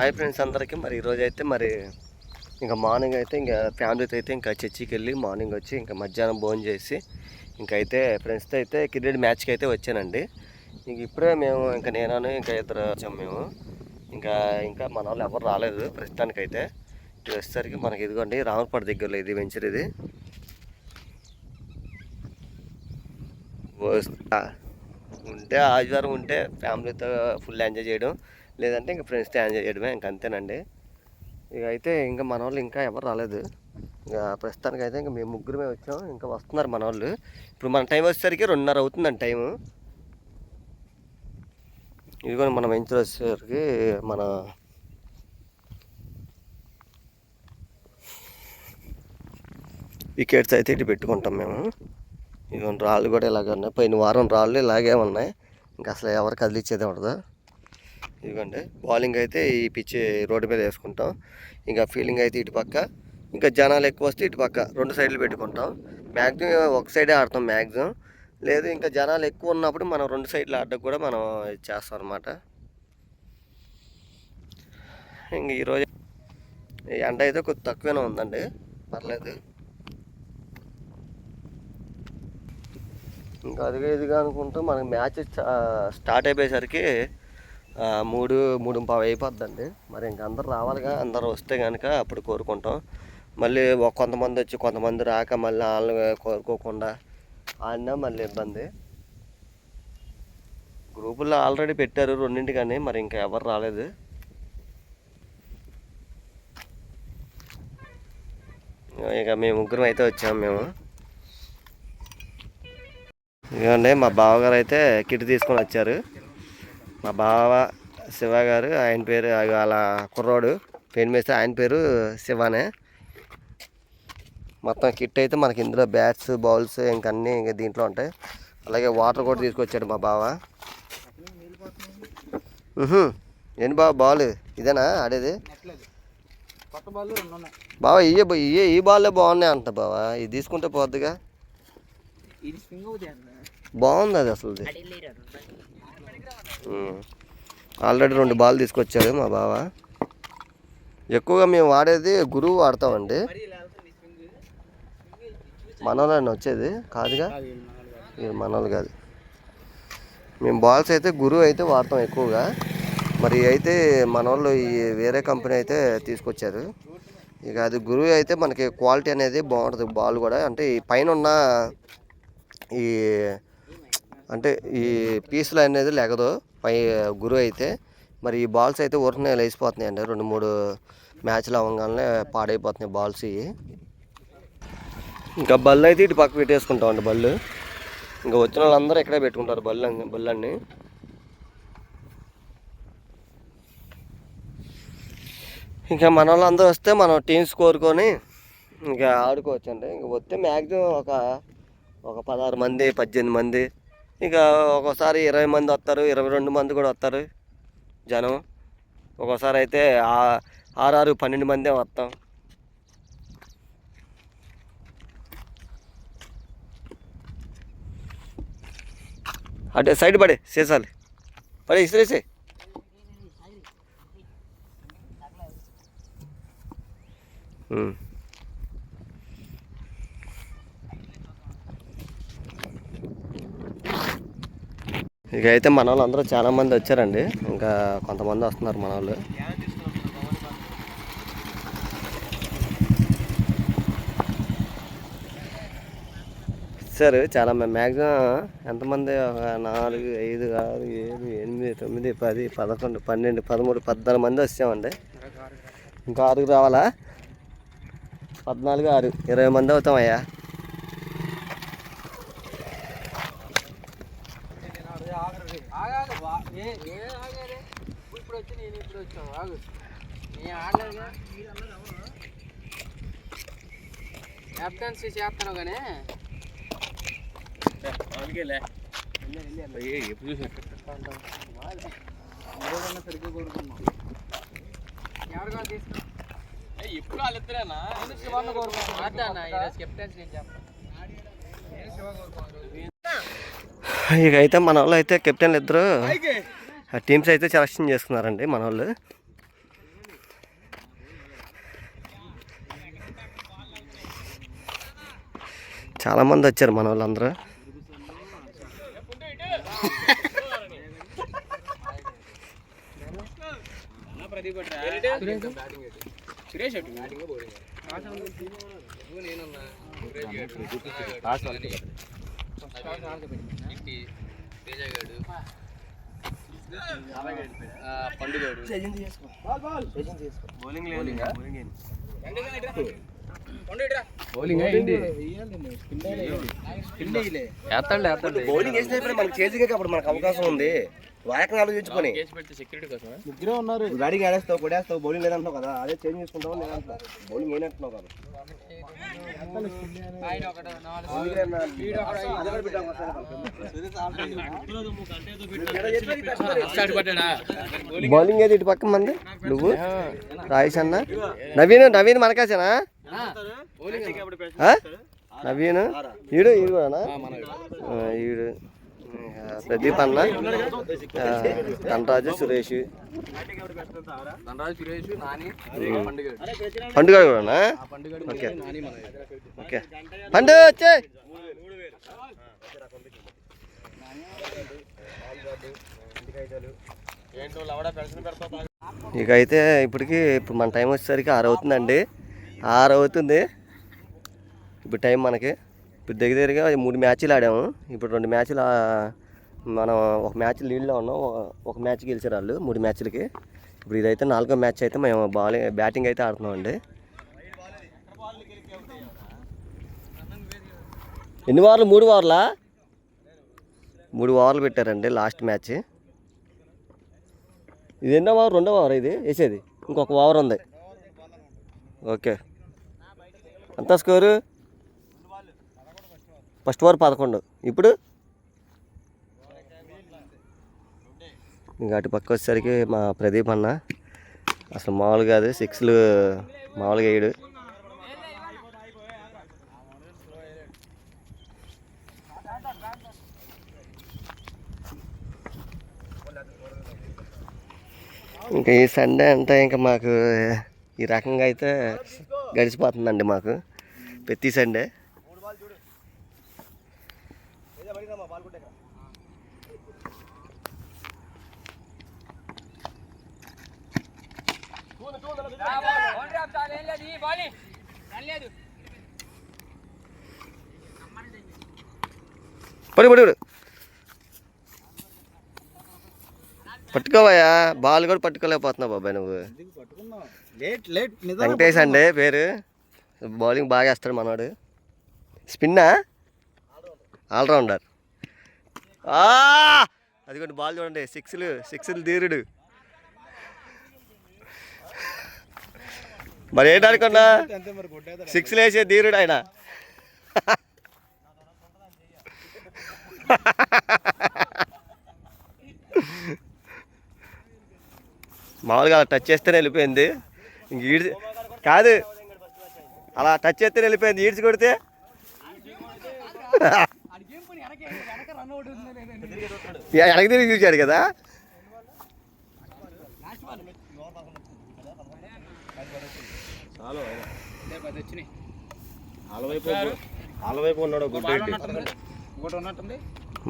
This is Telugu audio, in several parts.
హాయ్ ఫ్రెండ్స్ అందరికీ. మరి ఈరోజు అయితే మరి ఇంకా మార్నింగ్ అయితే ఇంకా ఫ్యామిలీతో అయితే ఇంకా చర్చికి వెళ్ళి మార్నింగ్ వచ్చి ఇంకా మధ్యాహ్నం భోజనం చేసి ఇంకా అయితే ఫ్రెండ్స్తో అయితే క్రికెట్ మ్యాచ్కి అయితే వచ్చానండి. ఇంక ఇప్పుడే మేము ఇంకా నేనను ఇంకా ఇద్దరు వచ్చాము మేము. ఇంకా ఇంకా మన వాళ్ళు ఎవరు రాలేదు ప్రస్తుతానికైతే. ఇది వచ్చేసరికి మనకి ఇదిగోండి రామపడ దగ్గరలో ఇది వెంచర్ ఇది. ఉంటే ఆదివారం ఉంటే ఫ్యామిలీతో ఫుల్ ఎంజాయ్ చేయడం. లేదంటే ఇంకా ఫ్రెండ్స్ స్టాండ్ చేయడమే ఇంక అంతేనండి. ఇక అయితే ఇంకా మన వాళ్ళు ఇంకా ఎవరు రాలేదు. ఇంకా ప్రస్తుతానికి అయితే ఇంకా మేము ముగ్గురమే వచ్చాం. ఇంకా వస్తున్నారు మన వాళ్ళు ఇప్పుడు మన టైం వచ్చేసరికి రెండున్నర అవుతుందండి టైము ఇదిగోండి మనం వెంచర్ వచ్చేసరికి మన వికెట్స్ అయితే ఇటు పెట్టుకుంటాం మేము. ఇదిగోండి రాళ్ళు కూడా ఇలాగే ఉన్నాయి. పోయిన వారం రాళ్ళు ఇలాగే ఉన్నాయి. ఇంకా అసలు ఎవరు కదిలిచ్చేది ఉండదు. ఇదిగోండి బౌలింగ్ అయితే ఈ పిచ్ రోడ్డు మీద వేసుకుంటాం. ఇంకా ఫీల్డింగ్ అయితే ఇటు పక్క. ఇంకా జనాలు ఎక్కువ వస్తే ఇటు పక్క. రెండు సైడ్లు పెట్టుకుంటాం. మ్యాక్సిమం ఒక సైడే ఆడతాం మ్యాక్సిమం లేదు ఇంకా జనాలు ఎక్కువ ఉన్నప్పుడు మనం రెండు సైడ్లు ఆడడం కూడా మనం చేస్తాం అనమాట ఇంక ఈరోజు ఎండ అయితే కొద్ది తక్కువనే ఉందండి. పర్లేదు. ఇంకా అదిగా ఇదిగా అనుకుంటూ మనకి మ్యాచ్ స్టార్ట్ అయిపోయేసరికి మూడు మూడు పావు అయిపోద్దండి. మరి ఇంక అందరు రావాలిగా అందరు వస్తే కనుక అప్పుడు కోరుకుంటాం. మళ్ళీ కొంతమంది వచ్చి కొంతమంది రాక మళ్ళీ వాళ్ళని కోరుకోకుండా ఆడినా మళ్ళీ ఇబ్బంది. గ్రూపుల్లో ఆల్రెడీ పెట్టారు రెండింటి కానీ మరి ఇంకా ఎవరు రాలేదు. ఇక మేము ముగ్గురం అయితే వచ్చాము మేము. ఇదిగోండి మా బావగారు అయితే కిట్ తీసుకొని వచ్చారు. మా బావ శివ గారు ఆయన పేరు వాళ్ళ కుర్రోడు పెయిన్ వేస్తే ఆయన పేరు శివానే. మొత్తం కిట్ అయితే మనకి ఇందులో బ్యాట్స్ బౌల్స్ ఇంక అన్నీ ఇంక దీంట్లో ఉంటాయి. అలాగే వాటర్ కూడా తీసుకొచ్చాడు మా బావ. ఏంటి బావ బాల్ ఇదేనా ఆడేది? బావ ఇయ్యే ఇయ్యే ఈ బాల్లే బాగున్నాయి అంట బావ. ఇది తీసుకుంటే పోద్దిగా. బాగుంది అది అసలు ఆల్రెడీ రెండు బాల్ తీసుకొచ్చాడు మా బావ. ఎక్కువగా మేము వాడేది గురువు వాడతామండి మనోళ్ళని వచ్చేది కాదుగా? ఇది మనోళ్ళు కాదు. మేము బాల్స్ అయితే గురువు అయితే వాడతాం ఎక్కువగా. మరి అయితే మనోళ్ళు ఈ వేరే కంపెనీ అయితే తీసుకొచ్చారు. ఇక అది గురువు అయితే మనకి క్వాలిటీ అనేది బాగుంటుంది బాల్ కూడా. అంటే ఈ పైన ఉన్న ఈ అంటే ఈ పీసులు అనేది లెగదు పై గురు అయితే మరి ఈ బాల్స్ అయితే ఊరికనే లేచిపోతున్నాయి అండి. రెండు మూడు మ్యాచ్లు అవ్వగానే పాడైపోతున్నాయి బాల్స్ ఇవి. ఇంకా బళ్ళు అయితే ఇటు పక్క పెట్టేసుకుంటాం అండి బళ్ళు. ఇంకా వచ్చిన వాళ్ళందరూ ఇక్కడే పెట్టుకుంటారు బళ్ళు అన్ని- ఇంకా మన వాళ్ళందరూ వస్తే మనం టీమ్స్ కోరుకొని ఇంకా ఆడుకోవచ్చు అండి ఇంకా వస్తే మ్యాక్సిమం ఒక ఒక పదహారు మంది పద్దెనిమిది మంది ఇక ఒక్కోసారి ఇరవై మంది వస్తారు ఇరవై రెండు మంది కూడా వస్తారు జనం. ఒక్కోసారి అయితే ఆరారు పన్నెండు మందే వస్తాం. అటే సైడ్ పడే సీసాలు పడే ఇసిరేసే ఉమ్. ఇక అయితే మన వాళ్ళు అందరూ చాలామంది వచ్చారండి. ఇంకా కొంతమంది వస్తున్నారు మన వాళ్ళు ఇచ్చారు చాలా మ్యాక్సిమం ఎంతమంది? ఒక నాలుగు ఐదు ఆరు ఏడు ఎనిమిది తొమ్మిది పది పదకొండు పన్నెండు పదమూడు పద్నాలుగు మంది వచ్చామండి. ఇంకా ఆరుగురు రావాలా? పద్నాలుగు ఆరు. ఇరవై మంది అవుతామయ్యా. ఇప్పుడు వచ్చి నేను ఇప్పుడు వచ్చాను ఆగు నేను ఆడలేదుగా కెప్టెన్సీ చేస్తాను కానీ సరిగ్గా కోరుకున్నాం ఎవరిగా తీసుకున్నా ఎప్పుడు వాళ్ళిద్దరేనా శివాన్ని కోరుకున్నాం అన్న ఈరోజు కెప్టెన్సీ నేను చెప్తాను ఇక అయితే మన వాళ్ళు అయితే కెప్టెన్లు ఇద్దరు. టీమ్స్ అయితే సెలక్షన్ చేసుకున్నారండి మన వాళ్ళు చాలామంది వచ్చారు మన వాళ్ళందరూ సురేష్ అటు పండుగాడు బౌలింగ్. బౌలింగ్ వేసినప్పుడు మనకి చేతికి అప్పుడు మనకు అవకాశం ఉంది. వాయకం ఆలోచించుకొని. ముగ్గురే ఉన్నారు. బ్యాటింగ్ ఆడేస్తావు కొడేస్తావు బౌలింగ్ లేదంటున్నావు కదా. అదే చేంజ్ చేసుకుంటావు లేదంటున్నా బౌలింగ్ ఏనంటున్నావు కదా. బౌలింగ్ ఏది ఇటు పక్క మంది? నువ్వు? రాయేష్ అన్న? నవీన్ నవీన్ మనకాసేనా? నవీన్ ఈడు ఈడు. ఈడు. ఆ, ప్రదీప్ అన్న? ధనరాజు సురేష్. ధనరాజు సురేష్ నాని. పండుగాడు పండుగ. పండుగాడు ఓకే. నాని మన ఓకే. పండు వచ్చే. ఇక అయితే ఇప్పటికి ఇప్పుడు మన టైం వచ్చేసరికి ఆరు అవుతుందండి. ఆరు అవుతుంది. ఇప్పుడు టైం మనకి. ఇప్పుడు దగ్గర దగ్గరగా మూడు మ్యాచ్లు ఆడాము. ఇప్పుడు రెండు మ్యాచ్లు మనం ఒక మ్యాచ్ లీడ్లో ఉన్నాం. ఒక- మ్యాచ్ గెలిచారు వాళ్ళు మూడు మ్యాచ్లకి. ఇప్పుడు ఇదైతే నాలుగో మ్యాచ్ అయితే మేము బాలింగ్ బ్యాటింగ్ అయితే ఆడుతున్నామండి. ఎన్ని ఓవర్లు మూడు ఓవర్లా మూడు ఓవర్లు పెట్టారండి లాస్ట్ మ్యాచ్. ఇది ఎన్నో ఓవర్ రెండో ఓవర్ ఇది? వేసేది. ఇంకొక ఓవర్ ఉంది. ఓకే. ఎంత స్కోరు? ఫస్ట్ ఓవర్ పదకొండు. ఇప్పుడు? ఇంకా అటు పక్క వచ్చేసరికి మా ప్రదీప్ అన్న. అసలు మామూలు కాదు సిక్స్లు మామూలుగా వేయడు ఇంకా ఈ సండే అంటే ఇంకా మాకు ఈ రకంగా అయితే గడిచిపోతుందండి మాకు. ప్రతి సండే పడి పడి పడి. పట్టుకోవయ్యా బాల్ కూడా పట్టుకోలేకపోతున్నావు బాబాయ్ నువ్వు. వెంకటేష్ అండి పేరు? బౌలింగ్ బాగా వేస్తాడు మనవాడు స్పిన్నా? ఆల్రౌండర్. అది బాల్ చూడండి. సిక్స్లు సిక్స్లు తీరుడు మరి ఏంటనుకున్నా సిక్స్లు వేసే ధీరుడు ఆయన. మామూలుగా అలా టచ్ చేస్తేనే వెళ్ళిపోయింది. ఇంక కాదు. అలా టచ్ చేస్తే వెళ్ళిపోయింది. ఈడ్చి కొడితే? ఇక తిరిగి చూశాడు కదా.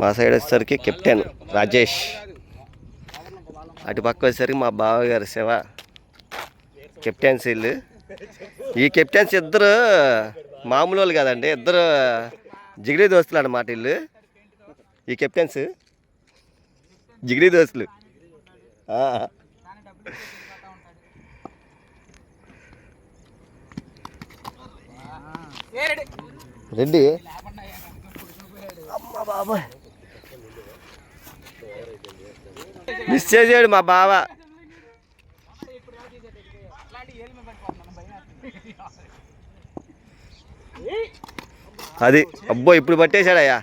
మా సైడ్ వచ్చేసరికి కెప్టెన్ రాజేష్. అటు పక్క వచ్చేసరికి మా బావగారు శివ. కెప్టెన్సీలు ఈ కెప్టెన్స్ ఇద్దరు మామూలు వాళ్ళు కాదండి ఇద్దరు జిగిడి దోస్తులు అన్నమాట వీళ్ళు. ఈ కెప్టెన్స్ జిగిడి దోస్తులు. రెడ్డి. అమ్మ బాబా మిస్ చేసాడు మా బావ. అది అబ్బో ఇప్పుడు పట్టేశాడయ్యా.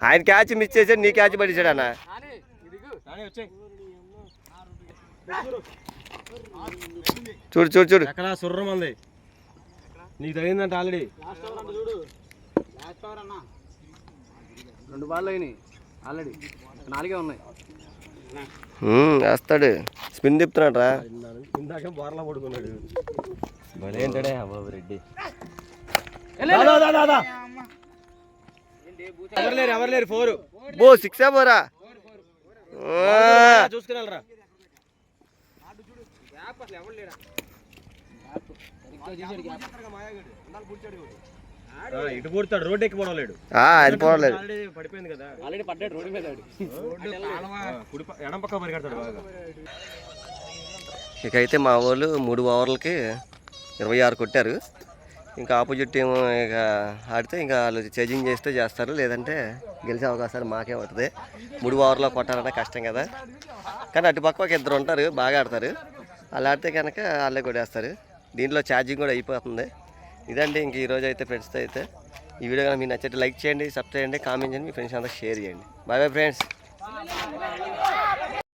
ఆయన క్యాచ్ మిస్ చేశాడు నీ క్యాచ్ పట్టేశాడు అన్న. చూడు చూడు చూడు. ఎక్కడ సుర్రం ఉంది. నీకు తగిందంట ఆల్రెడీ రెండు బాల్ అయినాయి ఆల్రెడీ నాలుగే ఉన్నాయి. వేస్తాడు. స్పిన్ తిప్పుతున్నాడు రా. ఇందాక బోర్లా పడుకున్నాడు. బాబు రెడ్డి. ఎవరు లేరు ఎవరు లేరు ఫోర్. బో సిక్స్ పోరా? ఆ, చూసుకుని వెళ్ళరా. ఆ, ఇటు పూడతాడు రోడ్డు ఎక్కి పోవడం లేడు ఆ, అది ఆల్రెడీ పడిపోయింది కదా. ఆల్రెడీ పడ్డాడు రోడ్డు మీద ఎడం పక్క పరిగెడతాడు బాగా. ఇకైతే మా వాళ్ళు మూడు ఓవర్లకి ఇరవై ఆరు కొట్టారు. ఇంకా ఆపోజిట్ టీం ఇక ఆడితే ఇంకా వాళ్ళు చేజింగ్ చేస్తే చేస్తారు. లేదంటే గెలిచే అవకాశాలు మాకే ఉంటుంది. మూడు ఓవర్లో కొట్టాలంటే కష్టం కదా. కానీ అటు పక్క ఒక ఇద్దరు ఉంటారు బాగా ఆడతారు. వాళ్ళు ఆడితే కనుక వాళ్ళే కొట్టేస్తారు. దీంట్లో ఛార్జింగ్ కూడా అయిపోతుంది. ఇదండి ఇంక ఈరోజు అయితే ఫ్రెండ్స్తో అయితే. ఈ వీడియో కానీ మీకు నచ్చితే లైక్ చేయండి సబ్స్క్రైబ్ చేయండి కామెంట్ చేయండి మీ ఫ్రెండ్స్ అంతా షేర్ చేయండి. Bye bye friends